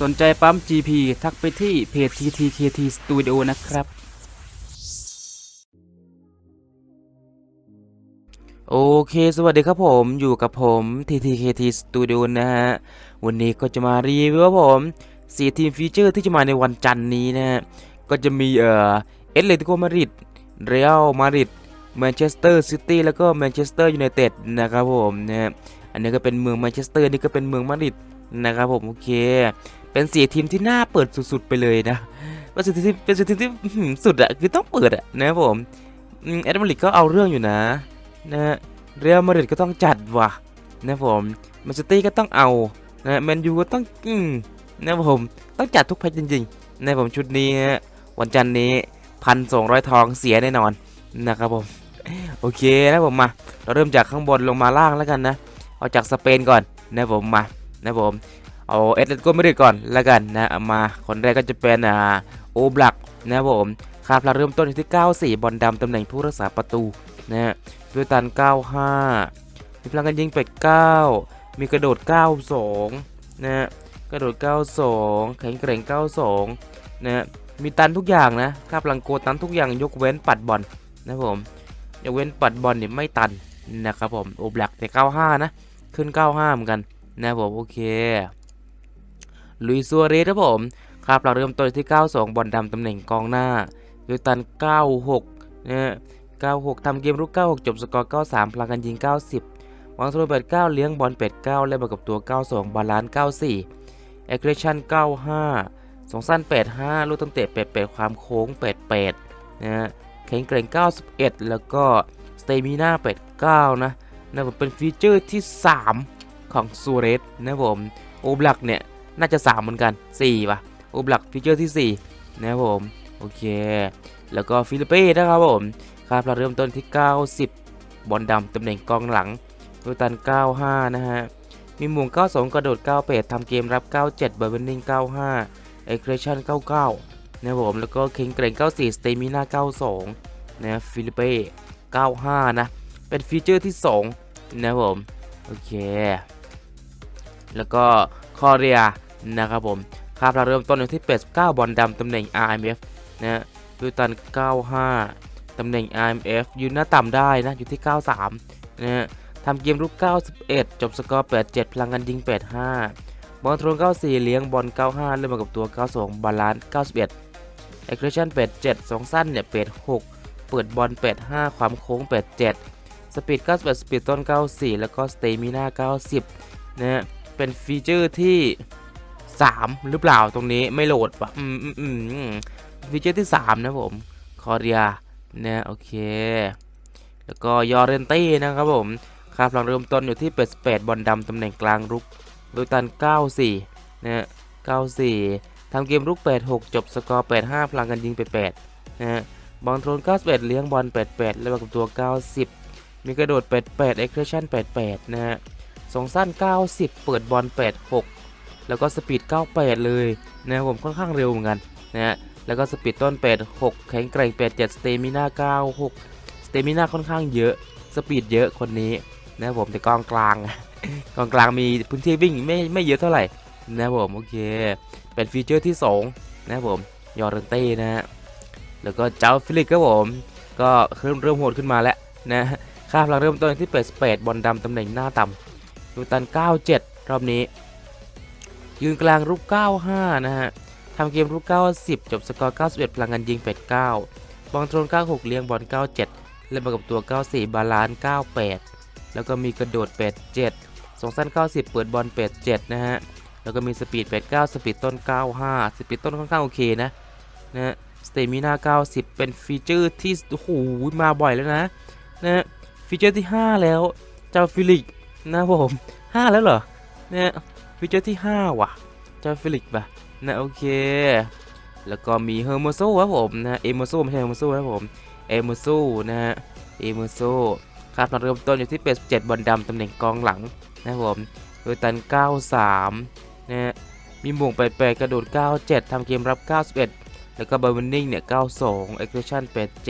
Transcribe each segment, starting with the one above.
สนใจปั๊ม GP ทักไปที่เพจ TTKT Studio นะครับ โอเค สวัสดีครับผมอยู่กับผม TTKT Studio นะฮะ วันนี้ก็จะมารีวิวผมสีทีมฟีเจอร์ที่จะมาในวันจันทร์นี้นะฮะ ก็จะมีเอ่อเอตเลติโกมาริดเรอัลมาริดแมนเชสเตอร์ซิตี้แล้วก็แมนเชสเตอร์ยูไนเต็ดนะครับผมนะฮะอันนี้ก็เป็นเมืองแมนเชสเตอร์นี่ก็เป็นเมืองมาริดนะครับผมโอเค เป็นสีทีมที่น่าเปิดสุดๆไปเลยนะเป็นสีทีมเป็นสีทีมที่สุดอะคือต้องเปิดอะนะครับผมอืมแอดมาริดก็เอาเรื่องอยู่นะนะเรอัลมาดริดก็ต้องจัดว่ะนะครับผมแมนซิตี้ก็ต้องเอานะแมนยูก็ต้องอืมนะครับผมต้องจัดทุกแพ็คจริงๆนะครับผมชุดนี้ฮะวันจันทร์นี้พันสองร้อยทองเสียแน่นอนนะครับผมโอเคนะผมมา เราเริ่มจากข้างบนลงมาล่างแล้วกันนะ เอาจากสเปนก่อนนะผมมานะผม เอาเอตเลตโกมาดริก่อนแล้วกันนะมาคนแรกก็จะเป็นอ่าโอบลักนะครับผมคาบเราเริ่มต้นที่ 94 บอลดำตำแหน่งผู้รักษาประตูนะฮะพิวตัน 95 มีพลังการยิงเป็ด9มีกระโดด 92 นะฮะกระโดด 92 แข็งแกร่ง 92 นะฮะมีตันทุกอย่างนะคาบพลังโกตันทุกอย่างยกเว้นปัดบอลนะผมยกเว้นปัดบอลเนี่ยไม่ตันนะครับผมโอบลักแต่ 95 นะ ขึ้น 95 เหมือนกันนะผมโอเค ลุยซัวเรสครับผมครับเราเริ่มต้นที่ 92 บอลดำตำแหน่งกองหน้าดูตัน 96นะฮะ96ทำเกมรุก 96 จบสกอร์ 93 พลังการยิง 90 วางโทร89เลี้ยงบอลเป็ด9เล่นบอลกับตัว 92 บาลานซ์94เอ็กเรชั่น95สองสั้น 85 ลูกตั้งเตะ88ความโค้ง88นะฮะแข็งแกร่ง 91 แล้วก็สเตมิน่า89นะนะผมเป็นฟีเจอร์ที่ 3 ของซูเรสนะผมโอบลักเนี่ย น่าจะ 3 เหมือนกัน4ป่ะโอบลักฟีเจอร์ที่ 4 นะครับผม โอเค แล้วก็ฟิลิปเป้นะครับผมครับเราเริ่มต้นที่ 90 บอลดำตำแหน่งกองหลังดูตัน 95 นะฮะ มีหมุง92 กระโดด 98ทำเกมรับ 97เบอร์เบนนิง95เอ็กเรชั่น 99 นะครับผม แล้วก็เคิงเกรง94 สเตมิน่า 92 นะฟิลิปเป้95 นะ เป็นฟีเจอร์ที่ 2 นะครับผม โอเค แล้วก็คอเรีย นะครับผมคาบเราเริ่มต้นอยู่ที่ 89 บอลดำตำแหน่ง RMF นะฮะดูตัน 95 ตำแหน่ง RMF ยืนหน้าต่ำได้นะอยู่ที่ 93 นะฮะทำเกมรุก 91 จบสกอร์ 87 พลังกันยิง 85 บอลทรน94 เลี้ยงบอล 95เล่นมากับตัว 92 บาลานซ์ 91 a g g r e s s i o n 87 สองสั้นเนี่ย 86 เปิดบอล 85 ความโค้ง 87 สปีด91สปีดต้น 94 แล้วก็สเตมิน่า 90 นะฮะเป็นฟีเจอร์ที่ 3 หรือเปล่าตรงนี้ไม่โหลดปะอืมอืมอืมฟีเจอร์ที่ 3 นะผมคอเรียนะโอเค แล้วก็ยอร์เรนตี้นะครับผมครับหลังเริ่มต้นอยู่ที่88บอลดำตำแหน่งกลางรุกโดยตัน 94นะฮะ94ทำเกมรุก 86 จบสกอร์ 85 พลังกันยิง 88นะฮะบอลโทน 91 เลี้ยงบอล 88 แล้วกับตัว 90 มีกระโดด 88 เอ็กเ s ชั่น 88 นะฮะสองสั้น 90 เปิดบอล 86 แล้วก็สปีด 98 เลยนะครับผมค่อนข้างเร็วเหมือนกันนะฮะแล้วก็สปีดต้น 86 แข็งแกร่ง 87 สเตมิน่า96 สเตมิน่าค่อนข้างเยอะสปีดเยอะคนนี้นะครับผมแต่กองกลางกองกลางมีพื้นที่วิ่งไม่ไม่เยอะเท่าไหร่นะครับผมโอเค เป็นฟีเจอร์ที่ 2 นะครับผมยอร์เรนเต้นะฮะแล้วก็เจ้าฟิลิปครับผมก็เริ่มเริ่มโหดขึ้นมาแล้วนะค่าพลังเริ่มต้นที่88บอลดำตำแหน่งหน้าต่ำดูตัน 97 รอบนี้ ยืนกลางรุก95 นะฮะทำเกมรุก90 จบสกอร์ 91 พลังงานยิง 89 บอลโทรน96 เลี้ยงบอล 97เล่นมากับตัว 94 บาลานซ์98 แล้วก็มีกระโดด 87สองสั้น 90 เปิดบอล 87 นะฮะ แล้วก็มีสปีด 89 สปีดต้น 95 สปีดต้นค่อนข้างโอเคนะ นะฮะสเตมิน่า90 เป็นฟีเจอร์ที่โอ้โหมาบ่อยแล้วนะ นะฮะฟีเจอร์ที่ 5 แล้ว เจ้าฟิลิกนะผมห้าแล้วเหรอนี่ย ฟีเจอร์ที่ 5 ว่ะเจ้าฟิลิกป่ะนะโอเค แล้วก็มีเฮอร์โมโซครับผมนะเอโมโซไม่ใช่เฮอร์โมโซครับผมเอโมโซนะฮะเอโมโซครับมาเริ่มต้นอยู่ที่87บอลดำตำแหน่งกองหลังนะครับผมโดยตัน 93 นะฮะมีหม่งไปแปกระโดด 97 ทำเกมรับ 91 แล้วก็บอร์วินนิ่งเนี่ย 92เอ็กซ์ชั่น87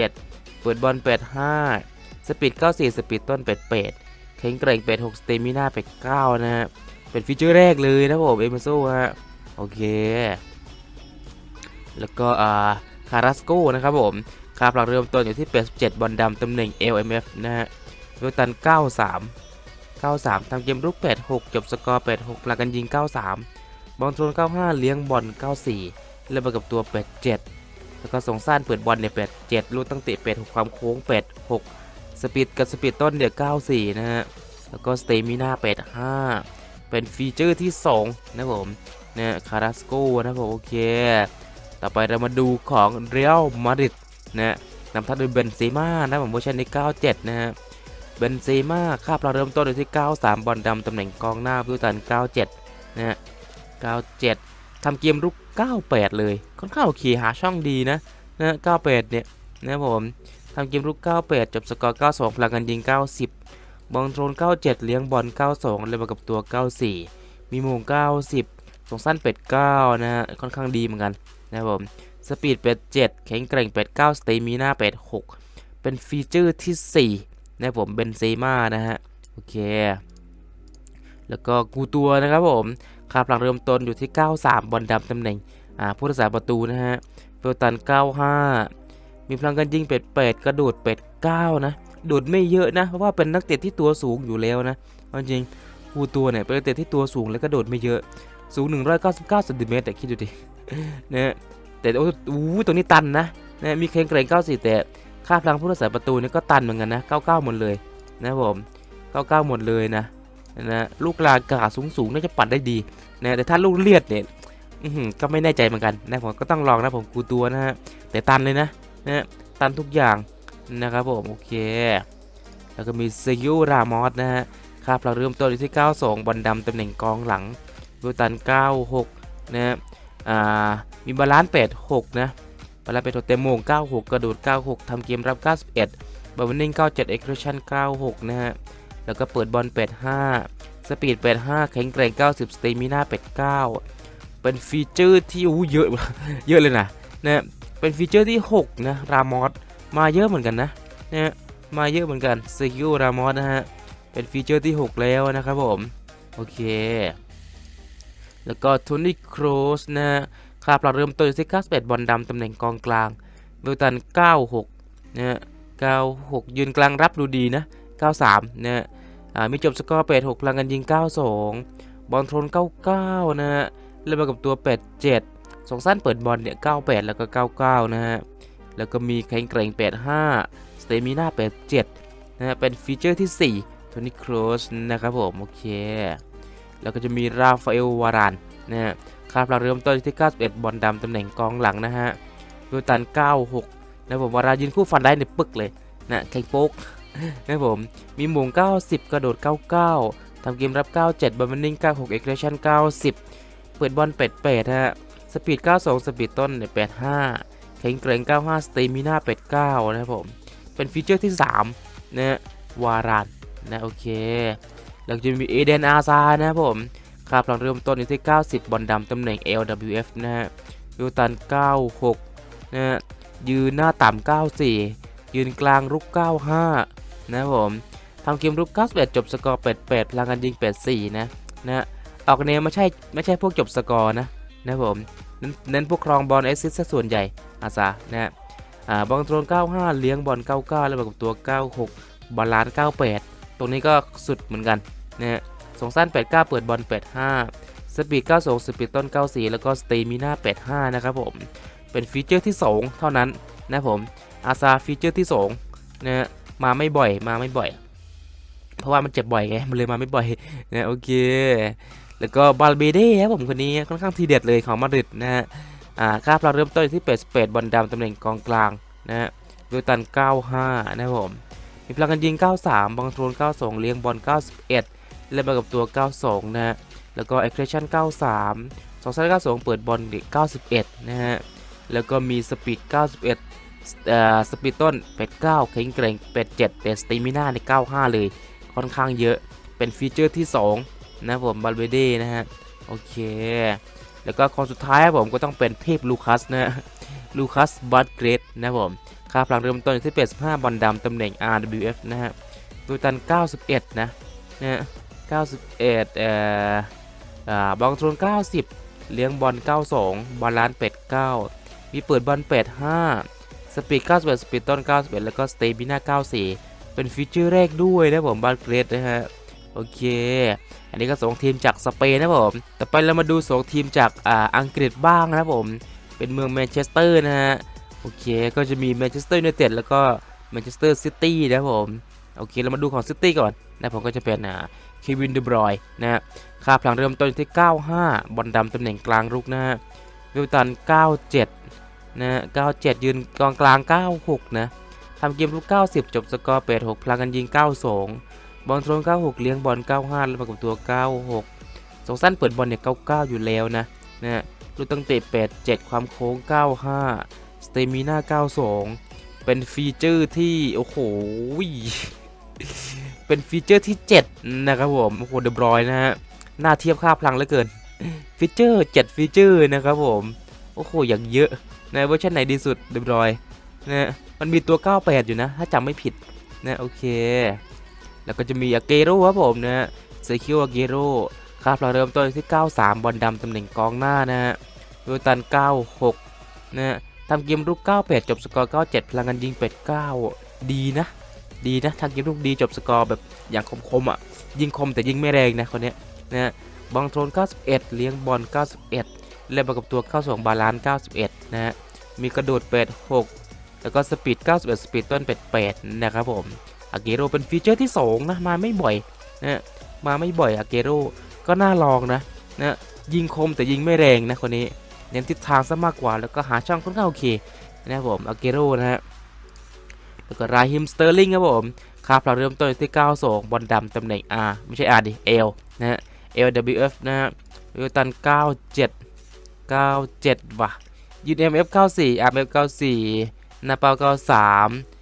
เปิดบอล 85 สปีด 94 สปีดต้น 88แข็งแกร่งเป็ด6สเตมิน่าเป็ด9นะฮะ เป็นฟีเจอร์แรกเลยนะผมเอเมโซฮะโอเค แล้วก็อ่าคาราสโกนะครับผมค่าพลังเริ่มต้นอยู่ที่ 87 บอลดำตำแหน่ง LMF นะฮะเวลตัน 93 93ทำเกมรุก 86 จบสกอร์ 86 พลังกันยิง 93 บอลโทน95 เลี้ยงบอล 94เล่นมากับตัว 87 แล้วก็ส่งสั้นเปิดบอลเนี่ย 87 ลูกตั้งเตะ 86 ความโค้ง 86 สปีดกับสปีดต้นเนี่ย 94 นะฮะ แล้วก็สเตมิน่า 85 เป็นฟีเจอร์ที่ 2 นะผมเนี่ยคาราสโกนะผมโอเค ต่อไปเรามาดูของเรอัลมาดริดนะนำทัพโดยเบนเซม่านะผมเวอร์ชันใน97 นะฮะเบนเซม่าค่าเราเริ่มต้นอยู่ที่ 93 บอลดำตำแหน่งกองหน้าพิวตัน 97 นะฮะ 97 ทำเกมรุก 98 เลย ค่อนข้างโอเคหาช่องดีนะนะ98 เนี่ยนะผมทำเกมรุก 98 จบสกอร์ 92 พลังกันยิง 90 บอลโทรน97 เลี้ยงบอล 92 เลยมากับตัว 94 มีโมง90ส่งสั้นเป็ด 9 นะฮะ ค่อนข้างดีเหมือนกันนะครับผม สปีดเป็ด 7 แข็งแกร่งเป็ด 9 สเตมีน่าเป็ด 6 เป็นฟีเจอร์ที่ 4 นะครับผม เบนเซม่านะฮะ โอเค แล้วก็กูตัวนะครับผมคาพลังเริ่มต้นอยู่ที่ 93 บอลดำตำแหน่ง อ่า ผู้รักษาประตูนะฮะเฟลตัน 95 มีพลังการยิงเป็ดเป็ดกระโดดเป็ด 9 นะ ดดไม่เยอะนะเพราะว่าเป็นนักเตะที่ตัวสูงอยู่แล้วนะจริงกูตัวเนี่ยเป็นนักเตะที่ตัวสูงแล้วก็โดดไม่เยอะสูง 199เซนติเมตรแต่คิดดูดินะแต่โอ้โหตัวนี้ตันนะนะมีแข็งแกร่ง94 แต่ค่าพลังผู้รักษาประตูนี่ก็ตันเหมือนกันนะ99 หมดเลยนะผม99 หมดเลยนะนะลูกลากาสูงสูงๆน่าจะปัดได้ดีนะแต่ถ้าลูกเลียดเนี่ยก็ไม่แน่ใจเหมือนกันนะผมก็ต้องลองนะผมกูตัวนะฮะแต่ตันเลยนะนะตันทุกอย่าง นะครับผมโอเค แล้วก็มีเซยูรามอสนะฮะค่าพลังเริ่มต้นอยู่ที่ 92 บอลดำตำแหน่งกองหลังเวตัน 96 นะฮะมีบาลานซ์86 นะ บาลานซ์เป็ดเต็มโมง 96 กระโดด 96 ทำเกมรับ 91 บอลวินนิ่ง 97 เอ็กซ์เคชั่น 96 นะฮะ แล้วก็เปิดบอล 85 สปีด 85 แข็งแกร่ง 90 สเตมิน่า 89 เป็นฟีเจอร์ที่อู้เยอะ เยอะเลยนะนะ เป็นฟีเจอร์ที่ 6 นะ รามอส มาเยอะเหมือนกันนะนะฮะมาเยอะเหมือนกันเซกิโอรามอสนะฮะ เป็นฟีเจอร์ที่ 6 แล้วนะครับผม โอเค แล้วก็โทนี่โครสนะฮะค่าปรับเริ่มต้นอยู่ที่91บอลดำตำแหน่งกองกลางเวลตัน 96นะฮะ96 ยืนกลางรับดูดีนะ 93นะฮะมีจบสกอร์86พลังกันยิง 92 บอลโทน 99 นะฮะเล่นมากับตัว 87สองสั้นเปิดบอลเนี่ย 98 แล้วก็ 99 นะฮะ แล้วก็มีแข็งแกร่ง 85 สเตมิน่า 87 นะฮะ เป็นฟีเจอร์ที่ 4 โทนี่โครสนะครับผม โอเค แล้วก็จะมีราฟาเอลวารานนะฮะค่าพลังเริ่มต้นที่ 91 บอลดำตำแหน่งกองหลังนะฮะดูตัน 96 นะผมวารายืนคู่ฟันได้ในปึกเลยนะแข่งโป๊กนะผม มีหมง90 กระโดด 99 ทำเกมรับ 97บอลมันนิ่ง 96 เอ็กเรชั่น 90 เปิดบอลเป็ดเป็ดฮะ สปีด 92 สปีดต้นเนี่ย85 แข็งแกร่ง 95 สเตมิน่า89นะครับผม เป็นฟีเจอร์ที่ 3 นะวารานนะโอเค แล้วจะมีเอเดนอาซานะครับผมค่าพลังเริ่มต้นอยู่ที่ 90 บอลดำตำแหน่ง LWF นะฮะยูตัน 96 นะฮะยืนหน้าต่ำ 94 ยืนกลางรุก 95 นะครับผมทำเกมรุก 91 จบสกอร์ 88พลังการยิง 84 นะนะฮะออกแนวไม่ใช่ไม่ใช่พวกจบสกอร์นะ นะครับผม เน้นพวกครองบอลแอสซิสซะส่วนใหญ่ อาซานะฮะอ่าบอลโทน 95 เลี้ยงบอล 99 แล้วกับตัว 96 บอลลาน 98 ตรงนี้ก็สุดเหมือนกันนะฮะส่งสั้น 89 เปิดบอล 85 สปีด 92 สปีดต้น 94 แล้วก็สเตมิน่า 85 นะครับผม เป็นฟีเจอร์ที่ 2 เท่านั้นนะผม อาซาฟีเจอร์ที่2นะฮะมาไม่บ่อย มาไม่บ่อย เพราะว่ามันเจ็บบ่อยไง มันเลยมาไม่บ่อยนะโอเค แล้วก็บาลเบเด้ครับผมคนนี้ค่อนข้างทีเด็ดเลยของมาดริดนะฮะ อ่าค่าพลังเริ่มต้นที่88บอลดำตำแหน่งกองกลางนะฮะดูตัน 95 นะครับผม มีพลังการยิง 93บอลโทรน92 เลี้ยงบอล 91 เล่นมากับตัว 92 นะฮะ แล้วก็ aggression 93 2 3 92 เปิดบอล91 นะฮะ แล้วก็มีสปีด 91เอ่อสปีดต้น 89แข็งแกร่ง87แต่สเตมิน่าใน 95 เลย ค่อนข้างเยอะ เป็นฟีเจอร์ที่ 2 นะผมบาลเบเด้นะฮะ โอเค แล้วก็คนสุดท้ายครับผมก็ต้องเป็นเทพลูคัสนะลูคัสบัตเกรดนะผม ค่าพลังเริ่มต้นที่85บอลดำตำแหน่ง RWF นะฮะดูตัน 91 นะนะฮะ91เอ่ออ่าบอลทรน90 เลี้ยงบอล 92บาลล้านซ์89มีเปิดบอล85สปีด 91 สปีดต้น 91 แล้วก็สเตมิน่า 94 เป็นฟีเจอร์แรกด้วยนะผมบาลเกรดนะฮะ โอเค อันนี้ก็สองทีมจากสเปนนะผม ต่อไปเรามาดูสองทีมจากอ่าอังกฤษบ้างนะผม เป็นเมืองแมนเชสเตอร์นะฮะ โอเค ก็จะมีแมนเชสเตอร์ยูไนเต็ดแล้วก็แมนเชสเตอร์ซิตี้นะผม โอเค เรามาดูของซิตี้ก่อนนะผมก็จะเป็นอ่าเควินเดบรอยนะฮะ ค่าพลังเริ่มต้นที่ 95 บอลดำตำแหน่งกลางรุกนะฮะวิลตัน 97 นะฮะ 97 ยืนกองกลาง 96 นะทำเกมรุก 90 จบสกอร์86พลังกันยิง 92 บอลโทรน96 เลี้ยงบอล 95 แล้วมากับตัว 96 สองสั้นเปิดบอลเนี่ย 99 อยู่แล้วนะนะฮะลูกตั้งเตะ 87 ความโค้ง 95 สเตมิน่า 92 เป็นฟีเจอร์ที่ โอ้โห เป็นฟีเจอร์ที่ 7 นะครับผม โอ้โห เดบรอยนะฮะ น่าเทียบค่าพลังเหลือเกิน ฟีเจอร์ 7 ฟีเจอร์นะครับผม โอ้โห อย่างเยอะในเวอร์ชันไหนดีสุดเดบรอยนะมันมีตัว 98 อยู่นะ ถ้าจำไม่ผิดนะโอเค แล้วก็จะมีอาเกโร่ครับผมนะเซคิวอาเกโร่ค่าพลังเริ่มต้นที่ 93 บอลดำตำแหน่งกองหน้านะฮะดูตัน 96 นะฮะทำเกมรุก98 จบสกอร์ 97 พลังงานยิง 89 ดีนะ ดีนะทำเกมรุกดีจบสกอร์แบบอย่างคมๆอะ ยิงคมแต่ยิงไม่แรงนะคนเนี้ยนะฮะบอลโทน 91 เลี้ยงบอล 91 เล่นมากับตัว92บาลานซ์91 นะฮะมีกระโดด 86 แล้วก็สปีด 91 สปีดต้น 88 นะครับผม อาเกโรเป็นฟีเจอร์ที่2นะมาไม่บ่อยนะมาไม่บ่อยอาเกโรก็น่าลองนะนะยิงคมแต่ยิงไม่แรงนะคนนี้เน้นทิศทางซะมากกว่าแล้วก็หาช่องค่อนข้างโอเคนะครับผมอาเกโรนะฮะแล้วก็ราฮิมสเตอร์ลิงครับผมค่าพลังเริ่มต้นที่ 92 บอลดำตำแหน่ง R ไม่ใช่ R ดิ L นะฮะ LWF นะฮะวิวตัน 97 97 ว่ะยืน MF 94 RMF 94น้าเป้า93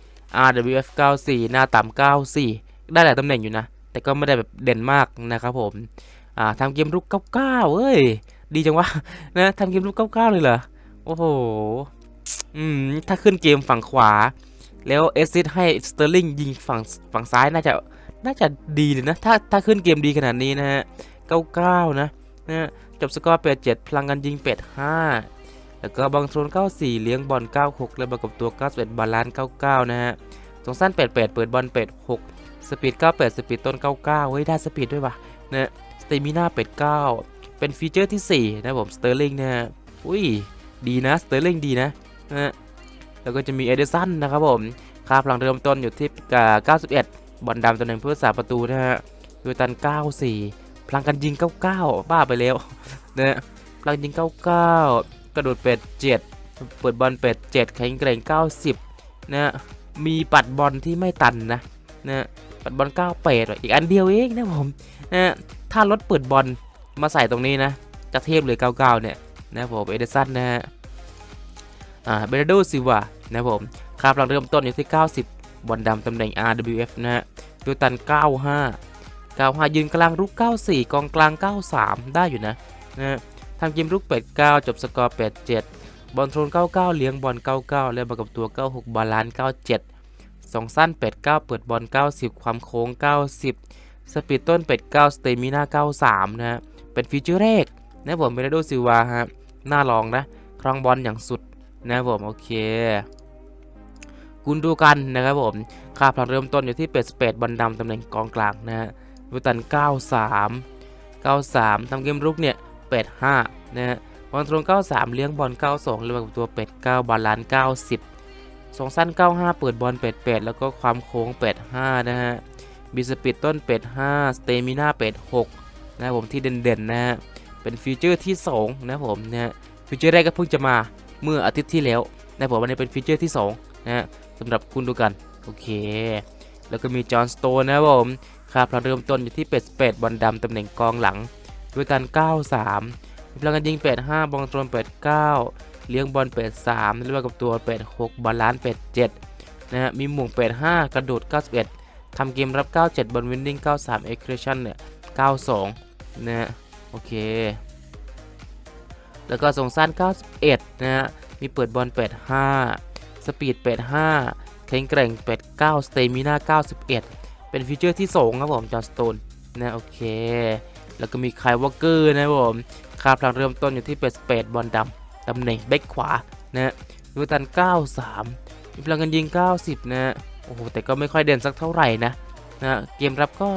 RWF 94 หน้าต่ำ94 ได้หลายตำแหน่งอยู่นะ แต่ก็ไม่ได้แบบเด่นมากนะครับผมอ่าทำเกมรุก99เอ้ย ดีจังวะนะทำเกมรุก99 เลยเหรอ โอ้โห อืม ถ้าขึ้นเกมฝั่งขวา แล้วเอซิดให้สเตอร์ลิงยิงฝั่งฝั่งซ้ายน่าจะน่าจะดีเลยนะ ถ้าถ้าขึ้นเกมดีขนาดนี้นะฮะ 99 นะนะจบสกอร์ 87 พลังกันยิง 85 แล้วก็บอลโทรน94 เลี้ยงบอล 96 แล้วประกบตัว 91 บาลานซ์99 นะฮะสองสั้น 88 เปิดบอล 86 สปีด 98 สปีดต้น 99 เฮ้ย ได้สปีดด้วยวะนะสเตมิน่า89 เป็นฟีเจอร์ที่ 4 นะผมสเตอร์ลิงนะฮะ อุ้ย ดีนะสเตอร์ลิงดีนะนะแล้วก็จะมีเอเดสันนะครับผม ค่าพลังเริ่มต้นอยู่ที่อ่า91 บอลดำตัวหนึ่งเพื่อสาประตูนะฮะดูตัน 94 พลังกันยิง 99 บ้าไปแล้วนะพลังยิง 99 กระโดดเป็ด 7 เปิดบอลเป็ด 7 แข็งแกร่ง 90 นะมีปัดบอลที่ไม่ตันนะนะปัดบอล98อีกอันเดียวเองนะผมนะถ้ารถเปิดบอลมาใส่ตรงนี้นะ จะเทพเลย99 เนี่ยนะผมเอเดสันนะฮะอ่าเบรโดซิวานะผมค่าพลังเริ่มต้นอยู่ที่ 90 บอลดำตำแหน่ง RWF นะฮะดูตัน 95 95 ยืนกลางรุก 94 กองกลาง 93 ได้อยู่นะนะ ทำเกมรุก 89 จบสกอร์ 87 บอลโทรน99 เลี้ยงบอล 99 แล้วมากับตัว 96 บาลานซ์ 97สองสั้น 89 เปิดบอล 90 ความโค้ง 90 สปีดต้น 89 สเตมิน่า 93 นะฮะ เป็นฟีเจอร์แรกนะผมเบรโดซิวาฮะ น่าลองนะ ครองบอลอย่างสุดนะผม โอเคคุณดูกันนะครับผม ค่าพลังเริ่มต้นอยู่ที่88บอลดำตำแหน่งกองกลางนะฮะวิตัน 93 93 ทำเกมรุกเนี่ย 85นะฮะบอลตรง 93 เลี้ยงบอล 92เรียกว่าตัว89บาลานซ์90 สองสั้น 95 เปิดบอล88แล้วก็ความโค้ง85นะฮะบีสปีดต้น85สเตมิน่า86นะผมที่เด่นๆนะฮะเป็นฟีเจอร์ที่2นะผมนะฮะฟีเจอร์แรกก็เพิ่งจะมาเมื่ออาทิตย์ที่แล้วนะผมอันนี้เป็นฟีเจอร์ที่2นะฮะสำหรับคุณดูกันโอเค แล้วก็มีจอห์นสโตนนะผมค่าพลังเริ่มต้นอยู่ที่88บอลดำตำแหน่งกองหลัง ด้วยกัน 93พลังกันยิง85บอลตรน89เลี้ยงบอล83เรียกกับตัว86บาลานซ์87นะฮะมีหม่ง85กระโดด 91ทำเกมรับ 97 บอลวินนิ่ง 93เอ็กซ์เคชันเนี่ย 92 นะฮะโอเค แล้วก็ส่งสั้น 91 นะฮะ มีเปิดบอล85สปีด85แข็งแกร่ง89สเตมิน่า91 เป็นฟีเจอร์ที่2ครับผมจอห์นสโตนนะโอเค แล้วก็มีไคลวอลเกอร์นะผมค่าพลังเริ่มต้นอยู่ที่เป็ดสเปดบอลดำตำแหน่งแบ็คขวานะฮะยูตัน 93 มีพลังกันยิง 90นะฮะโอ้โหแต่ก็ไม่ค่อยเด่นสักเท่าไหร่นะนะเกมรับก็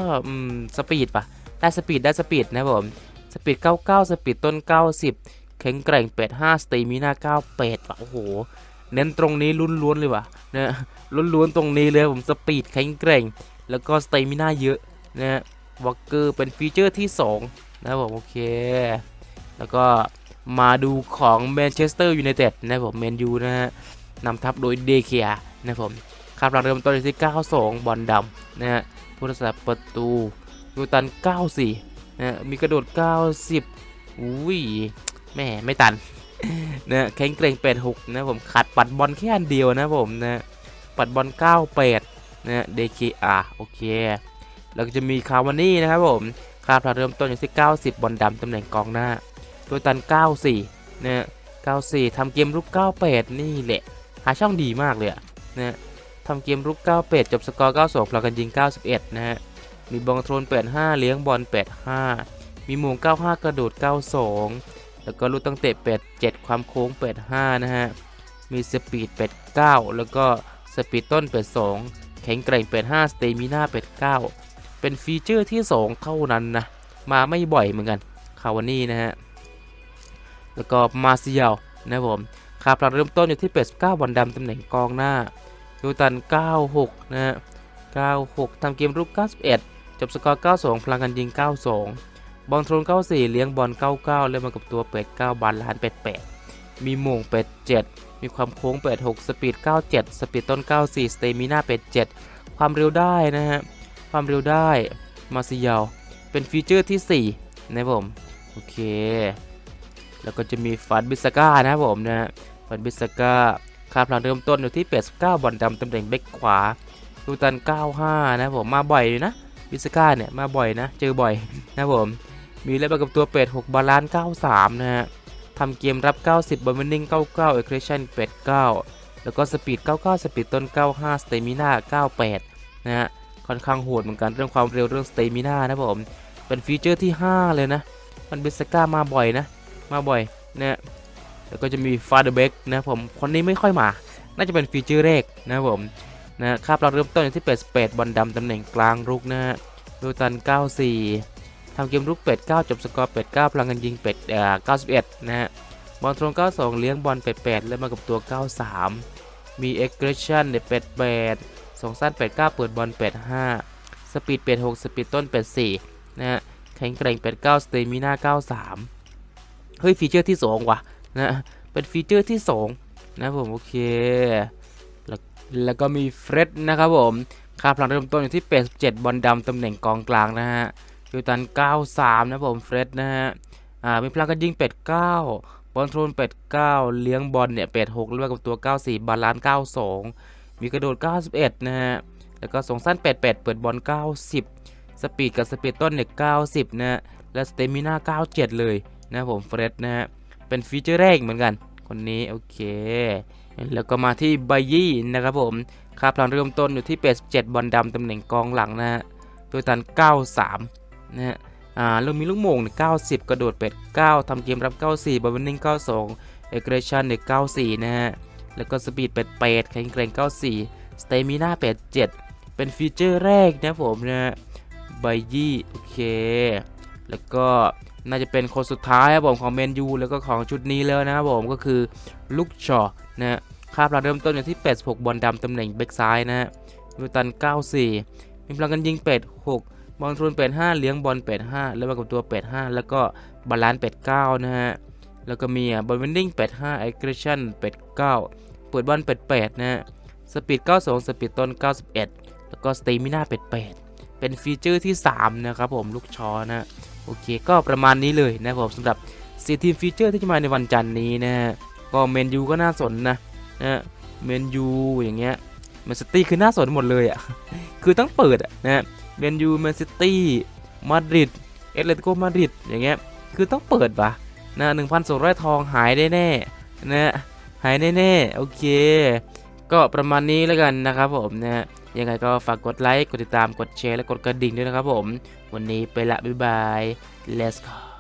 สปีดปะได้สปีดได้สปีดนะผมสปีด 99 สปีดต้น 90 แข็งแกร่ง 85สเตมิน่า98ว่ะโอ้โห เน้นตรงนี้ลุ้นล้วนเลยว่ะนะลุ้นล้วนตรงนี้เลยผมสปีดแข็งแกร่ง แล้วก็สเตมิน่าเยอะนะฮะ วอลเกอร์เป็นฟีเจอร์ที่ 2 นะครับผมโอเค แล้วก็มาดูของแมนเชสเตอร์ยูไนเต็ดนะครับผมแมนยูนะฮะนำทัพโดยเดเคียนะครับผมคาดหลังเริ่มต้นที่92 บอลดำนะฮะผู้รักษาประตูยูตัน 94นะฮะมีกระโดด 90 อุ้ยแม่ไม่ตันนะแข็งเกรง86นะผมขัดปัดบอลแค่อันเดียวนะผมนะปัดบอล98นะเดคีอาโอเค แล้วก็จะมีคาวานี่นะครับผมคาดพลังเริ่มต้นอยู่ที่ 90 บอลดำตำแหน่งกองหน้า ตัวตัน 94นะ94ทำเกมรุก 98 นี่แหละ หาช่องดีมากเลยนะทำเกมรุก 98 จบสกอร์ 92พลังกันยิง 91 นะฮะ มีบอลโทรน85 เลี้ยงบอล 85 มีหม่ง95 กระโดด 92 แล้วก็ลูกตั้งเตะ 87 ความโค้ง 85 นะฮะ มีสปีด 89 แล้วก็สปีดต้น 82 แข็งแกร่ง 85 สเตมิน่า 89 เป็นฟีเจอร์ที่ 2 เท่านั้นนะ มาไม่บ่อยเหมือนกันคาวานี่นะฮะ แล้วก็มาเซียลนะครับผมคาพลังเริ่มต้นอยู่ที่ 89บอลดำตำแหน่งกองหน้ายูตัน 96 นะฮะ 96 ทำเกมรุก 91 จบสกอร์ 92 พลังกันยิง 92 บอลโทรน 94 เลี้ยงบอล 99 เล่นมากับตัวเป็ด 9 บาลาน88มีหม่งเป็ด 7 มีความโค้งเป็ด 6 สปีด 97 สปีดต้น 94 สเตมิน่าเป็ด 7 ความเร็วได้นะฮะ ความเร็วได้มาซิยาเป็นฟีเจอร์ที่ 4 นะผม โอเค แล้วก็จะมีฟันบิสก้านะผมนะฮะฟันบิสก้าค่าพลังเริ่มต้นอยู่ที่ 89 บอลดำตำแหน่งเบกขวาดูตัน 95 นะผมมาบ่อยอยู่นะบิสก้าเนี่ยมาบ่อยนะ เจอบ่อยนะผม มีเล่นกับตัวเป็ด 6 บาลานซ์93 นะฮะทำเกมรับ 90 บอลวินนิ่ง 99เอ็กเรชั่นเป็ด9แล้วก็สปีด 99 สปีดต้น 95 สเตมิน่า 98 นะฮะ ค่อนข้างโหดเหมือนกันเรื่องความเร็วเรื่องสเตมิน่านะผมเป็นฟีเจอร์ที่ 5 เลยนะ มันเบสก้ามาบ่อยนะ มาบ่อยนะแล้วก็จะมีฟาเดเบกนะผมคนนี้ไม่ค่อยมา น่าจะเป็นฟีเจอร์แรกนะผมนะค่าปรับเริ่มต้นที่เป็ดสเปดบอลดำตำแหน่งกลางรุกนะฮะดูตัน 94ทำเกมรุกเป็ด 9 จบสกอร์เป็ด 9 พลังกันยิงเป็ดเอ่อ91 นะฮะบอลตรง 92 เลี้ยงบอลเป็ด8แล้วมากับตัว 93 มีเอ็กเกรชั่นเนี่ยเป็ด8 2สั้น8 9เปิดบอลเป็ด5สปีดเป็ด6สปีดต้นเป็ด4นะฮะแข็งแกร่งเป็ด9สเตมิน่า93 เฮ้ยฟีเจอร์ที่2ว่ะนะเป็นฟีเจอร์ที่2นะผมโอเคแล้วแล้วก็มีเฟรดนะครับผมค่าพลังเริ่มต้นอยู่ที่87บอลดำตำแหน่งกองกลางนะฮะยูตัน 93 นะผมเฟรดนะฮะอ่ามีพลังกันยิงเป็ด 9บอลทรนเป็ด 9 เลี้ยงบอลเนี่ยเป็ด6แล้วกับตัว 94 บาลานซ์92 มีกระโดด 91 นะฮะ แล้วก็ส่งสั้น 88 เปิดบอล 90 สปีดกับสปีดต้นเนี่ย 90 นะฮะ และสเตมิน่า 97 เลยนะผมเฟรดนะฮะ เป็นฟีเจอร์แรกเหมือนกัน คนนี้โอเค แล้วก็มาที่ไบยี่นะครับผม ค่าพลังเริ่มต้นอยู่ที่ 87 บอลดำตำแหน่งกองหลังนะฮะ ตัวตัน 93 นะฮะอ่าเริ่มมีลูกโม่งเนี่ย90 กระโดดเป็ด9ทำเกมรับ 94บอลวินนิ่ง92 เอเกรชันเนี่ย94 นะฮะ แล้วก็สปีดเป็ด8แข็งแกร่ง 94 สเตมิน่า87 เป็นฟีเจอร์แรกนะผมนะไบยี่โอเค แล้วก็น่าจะเป็นคนสุดท้ายครับผมของเมนยูแล้วก็ของชุดนี้แล้วนะครับผมก็คือลูกชอนะค่าพลังเริ่มต้นอยู่ที่ 86 บอลดำตำแหน่งแบ็กซ้ายนะฮะยูตัน 94 มีพลังกันยิงเป็ด 6 บอลทวนเป็ด 5 เลี้ยงบอลเป็ด 5 แล้วมากับตัวเป็ด 5 แล้วก็บาลานซ์เป็ด 9 นะฮะ แล้วก็มีอะบอลวินดิ้งเป็ด5เอ g เกรชั่นเป็ด9เปิดบอลเป็ด8นะฮะ สปีด 92 สปีดต้น 91 แล้วก็สเตมิน่าเป็ด8เป็นฟีเจอร์ที่ 3 นะครับผมลูกชอนะ โอเคก็ประมาณนี้เลยนะครับผมสำหรับสีทีมฟีเจอร์ที่จะมาในวันจันทร์นี้นะฮะ ก็เมนยูก็น่าสนนะนะเมนยูอย่างเงี้ยแมนซิตี้คือน่าสนหมดเลยอะ คือต้องเปิดอะนะเมนยูแมนซิตี้มาดริดเอตเลติโกมาดริดอย่างเงี้ย คือต้องเปิดปะ นะหนึ่งพันสองร้อยทองหายได้แน่นะหายแน่ๆโอเค ก็ประมาณนี้แล้วกันนะครับผมนะยังไงก็ฝากกดไลค์ กดติดตาม กดแชร์ และกดกระดิ่งด้วยนะครับผม วันนี้ไปละ บ๊ายบาย let's go